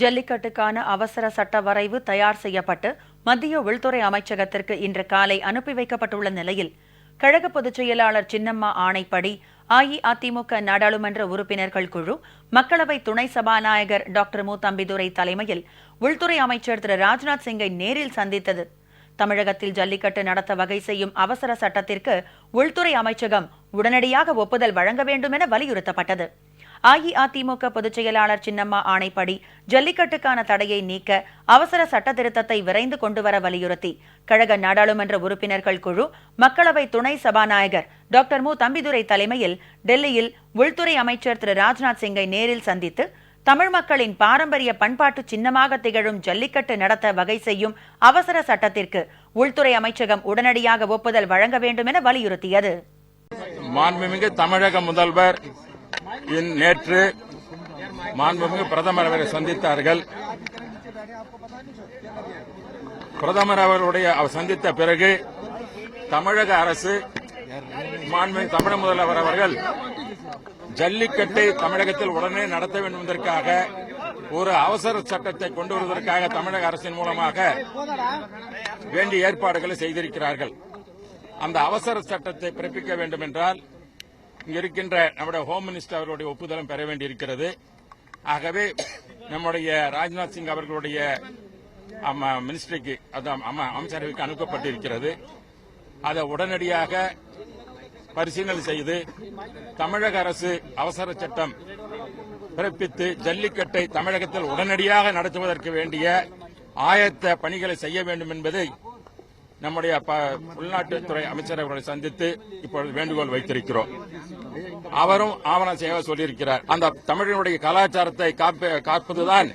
ஜல்லிக்கட்டுக்கான அவசர சட்ட வரைவு தயார் செய்யப்பட்டு மத்திய உள்துறை அமைச்சகத்திற்கு இன்று காலை அனுப்பி வைக்கப்பட்டுள்ள நிலையில் கழக பொதுச் செயலாளர் சின்னம்மா ஆணைப்படி அஇஅதிமுக நாடாளுமன்ற உறுப்பினர்கள் குழு மக்களவை துணை சபாநாயகர் டாக்டர் மு தம்பிதுரை தலைமையில் உள்துறை அமைச்சர் திரு. ராஜ்நாத் சிங்கை நேரில் சந்தித்தது. தமிழகத்தில் ஜல்லிக்கட்டு நடத்த வகை செய்யும் அவசர சட்டத்திற்கு உள்துறை அமைச்சகம் உடனடியாக ஒப்புதல் வழங்க வேண்டும் என வலியுறுத்தப்பட்டது. அஇஅதிமுக பொதுச் செயலாளர் சின்னம்மா ஆணைப்படி ஜல்லிக்கட்டுக்கான தடையை நீக்க அவசர சட்ட திருத்தத்தை விரைந்து கொண்டுவர வலியுறுத்தி கழக நாடாளுமன்ற உறுப்பினர்கள் குழு மக்களவை துணை சபாநாயகர் டாக்டர் மு. தம்பிதுரை தலைமையில் டெல்லியில் உள்துறை அமைச்சர் திரு. ராஜ்நாத் சிங்கை நேரில் சந்தித்து தமிழ் மக்களின் பாரம்பரிய பண்பாட்டு சின்னமாக திகழும் ஜல்லிக்கட்டு நடத்த வகை செய்யும் அவசர சட்டத்திற்கு உள்துறை அமைச்சகம் உடனடியாக ஒப்புதல் வழங்க வேண்டும் என வலியுறுத்தியது. மாண்புமிகு தமிழக முதல்வர் நேற்று மாண்புமிகு பிரதமர் அவரை சந்தித்தார்கள். பிரதமர் அவருடைய அவர் சந்தித்த பிறகு தமிழக அரசு தமிழக முதல்வர் அவர்கள் ஜல்லிக்கட்டை தமிழகத்தில் உடனே நடத்த வேண்டும் என்பதற்காக ஒரு அவசர சட்டத்தை கொண்டு வருவதற்காக தமிழக அரசின் மூலமாக வேண்டிய ஏற்பாடுகளை செய்திருக்கிறார்கள். அந்த அவசர சட்டத்தை பிறப்பிக்க வேண்டும் என்றால் இருக்கின்ற நம்முடைய ஹோம் மினிஸ்டர் அவர்களுடைய ஒப்புதலும் பெற வேண்டியிருக்கிறது. ஆகவே நம்முடைய ராஜ்நாத் சிங் அவர்களுடைய ஆமா, மினிஸ்ட்ரிக்கு அமைச்சரவைக்கு அனுப்பப்பட்டிருக்கிறது. அதை உடனடியாக பரிசீலனை செய்து தமிழக அரசு அவசர சட்டம் பிறப்பித்து ஜல்லிக்கட்டை தமிழகத்தில் உடனடியாக நடத்துவதற்கு வேண்டிய ஆயத்த பணிகளை செய்ய வேண்டும் என்பதை நம்முடைய ப- உள்நாட்டுத்துறை அமைச்சர் அவர்களை சந்தித்து இப்பொழுது வேண்டுகோள் வைத்திருக்கிறோம். அவரும் ஆவணம் செய்ய சொல்லியிருக்கிறார். அந்த தமிழனுடைய கலாச்சாரத்தை காப்ப- காப்பதுதான்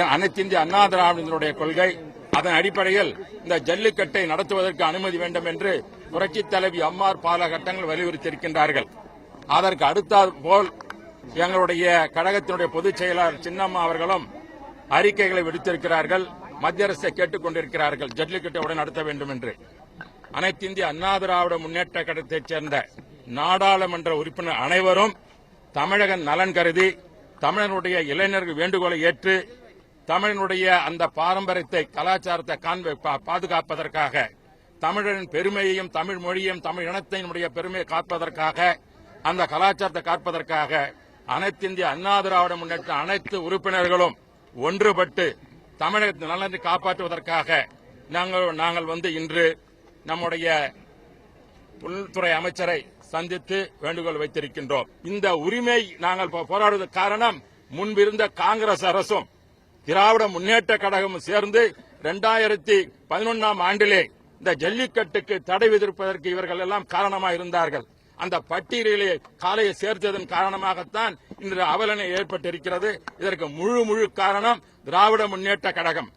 அனைத்து இந்திய அண்ணா திராவிடத்தினுடைய கொள்கை. அதன் அடிப்படையில் இந்த ஜல்லிக்கட்டை நடத்துவதற்கு அனுமதி வேண்டும் என்று புரட்சி தலைவி அம்மார் பல கட்டங்கள் வலியுறுத்தியிருக்கின்றார்கள். அதற்கு அடுத்தாற் போல் எங்களுடைய கழகத்தினுடைய பொதுச் செயலாளர் சின்னம்மா அவர்களும் அறிக்கைகளை விடுத்திருக்கிறார்கள். மத்திய அரசை கேட்டுக் கொண்டிருக்கிறார்கள் ஜல்லிக்கட்டை உடன் நடத்த வேண்டும் என்று. அனைத்து இந்திய அண்ணா திராவிட முன்னேற்ற கழகத்தைச் சேர்ந்த நாடாளுமன்ற உறுப்பினர் அனைவரும் தமிழக நலன் கருதி தமிழனுடைய இளைஞர்கள் வேண்டுகோளை ஏற்று தமிழனுடைய அந்த பாரம்பரியத்தை கலாச்சாரத்தை பா- பாதுகாப்பதற்காக தமிழரின் பெருமையையும் தமிழ் மொழியையும் தமிழ் இனத்தினுடைய பெருமையை காப்பதற்காக அந்த கலாச்சாரத்தை காப்பதற்காக அனைத்து இந்திய அண்ணா திராவிட முன்னேற்ற அனைத்து உறுப்பினர்களும் ஒன்றுபட்டு தமிழகத்தின் நலனை காப்பாற்றுவதற்காக நாங்கள் நாங்கள் வந்து இன்று நம்முடைய உள்துறை அமைச்சரை சந்தித்து வேண்டுகோள் வைத்திருக்கின்றோம். இந்த உரிமை நாங்கள் போ- போராடுவதற்கு காரணம் முன்பிருந்த காங்கிரஸ் அரசும் திராவிட முன்னேற்ற கழகமும் சேர்ந்து இரண்டாயிரத்தி பதினொன்னாம் ஆண்டிலே இந்த ஜல்லிக்கட்டுக்கு தடை விதிப்பதற்கு இவர்கள் எல்லாம் காரணமாக இருந்தார்கள் அந்த பட்டியலிலே காலையை சேர்த்ததன் காரணமாகத்தான் அவலனை ஏற்பட்டிருக்கிறது. இதற்கு முழு முழு காரணம் திராவிட முன்னேற்ற கழகம்.